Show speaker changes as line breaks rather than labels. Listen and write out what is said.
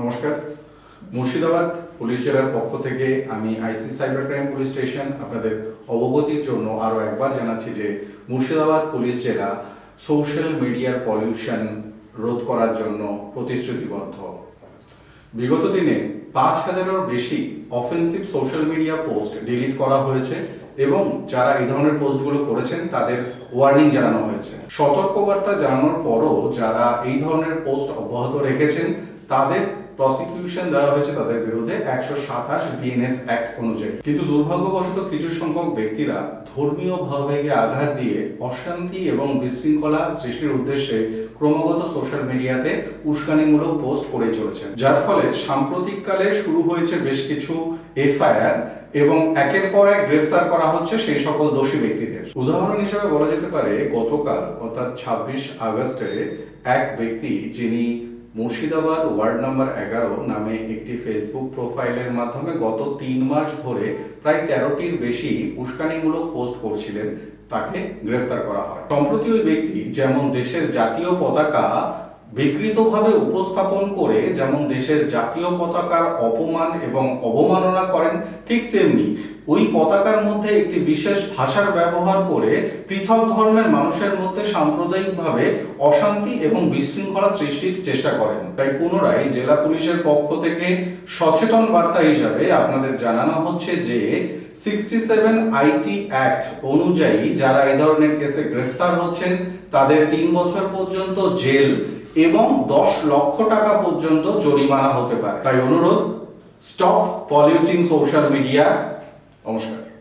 নমস্কার। মুর্শিদাবাদ পুলিশ জেলার পক্ষ থেকে আমি IC cyber crime police station আপনাদের অবগতির জন্য আরও একবার জানাচ্ছি যে মুর্শিদাবাদ পুলিশ জেলা সোশ্যাল মিডিয়ার পলিউশন রোধ করার জন্য প্রতিশ্রুতিবদ্ধ। বিগত দিনে পাঁচ হাজারেরও বেশি offensive social media post delete করা হয়েছে এবং যারা এই ধরনের পোস্টগুলো করেছেন তাদের ওয়ার্নিং জানানো হয়েছে। সতর্কবার্তা জানানোর পরও যারা এই ধরনের পোস্ট অব্যাহত রেখেছেন তাদের প্রসিকিউশন দেওয়া হয়েছে তাদের বিরুদ্ধে একশো সাতাশ বিএনএস অ্যাক্ট অনুযায়ী। কিন্তু দুর্ভাগ্যবশত কিছু সংখ্যক ব্যক্তিরা ধর্মীয় ভাববেগে আঘাত দিয়ে অশান্তি এবং বিশৃঙ্খলা সৃষ্টির উদ্দেশ্যে ক্রমাগত সোশ্যাল মিডিয়াতে উস্কানিমূলক পোস্ট করে চলেছে যার ফলে সাম্প্রতিককালে শুরু হয়েছে বেশ কিছু এফআইআর এবং একের পর এক গ্রেফতার করা হচ্ছে সেই সকল দোষী ব্যক্তিদের। উদাহরণ হিসেবে বলা যেতে পারে, গতকাল অর্থাৎ ছাব্বিশ আগস্টে এক ব্যক্তি যিনি মুর্শিদাবাদ ওয়ার্ড নাম্বার এগারো নামে একটি ফেসবুক প্রোফাইলের মাধ্যমে গত তিন মাস ধরে প্রায় তেরোটির বেশি উস্কানিমূলক পোস্ট করছিলেন। তাকে গ্রেফতার করা হয়। সম্প্রতি ওই ব্যক্তি যেমন দেশের জাতীয় পতাকা বিকৃতভাবে উপস্থাপন করে যেমন দেশের জাতীয় পতাকার অপমান এবং অবমাননা করেন, ঠিক তেমনি ওই পতাকার মধ্যে একটি বিশেষ ভাষার ব্যবহার করে পৃথক ধর্মের মানুষের মধ্যে সাম্প্রদায়িকভাবে অশান্তি এবং বিশৃঙ্খলা সৃষ্টির চেষ্টা করেন। তাই পুনরায় জেলা পুলিশের পক্ষ থেকে সচেতন বার্তা হিসাবে আপনাদের জানানো হচ্ছে যে সিক্সটি সেভেন আইটি অ্যাক্ট অনুযায়ী যারা এই ধরনের কেসে গ্রেফতার হচ্ছেন, তাদের তিন বছর পর্যন্ত জেল এবং দশ লক্ষ টাকা পর্যন্ত জরিমানা হতে পারে। তাই অনুরোধ স্টপ পলিউটিং সোশ্যাল মিডিয়া নমস্কার।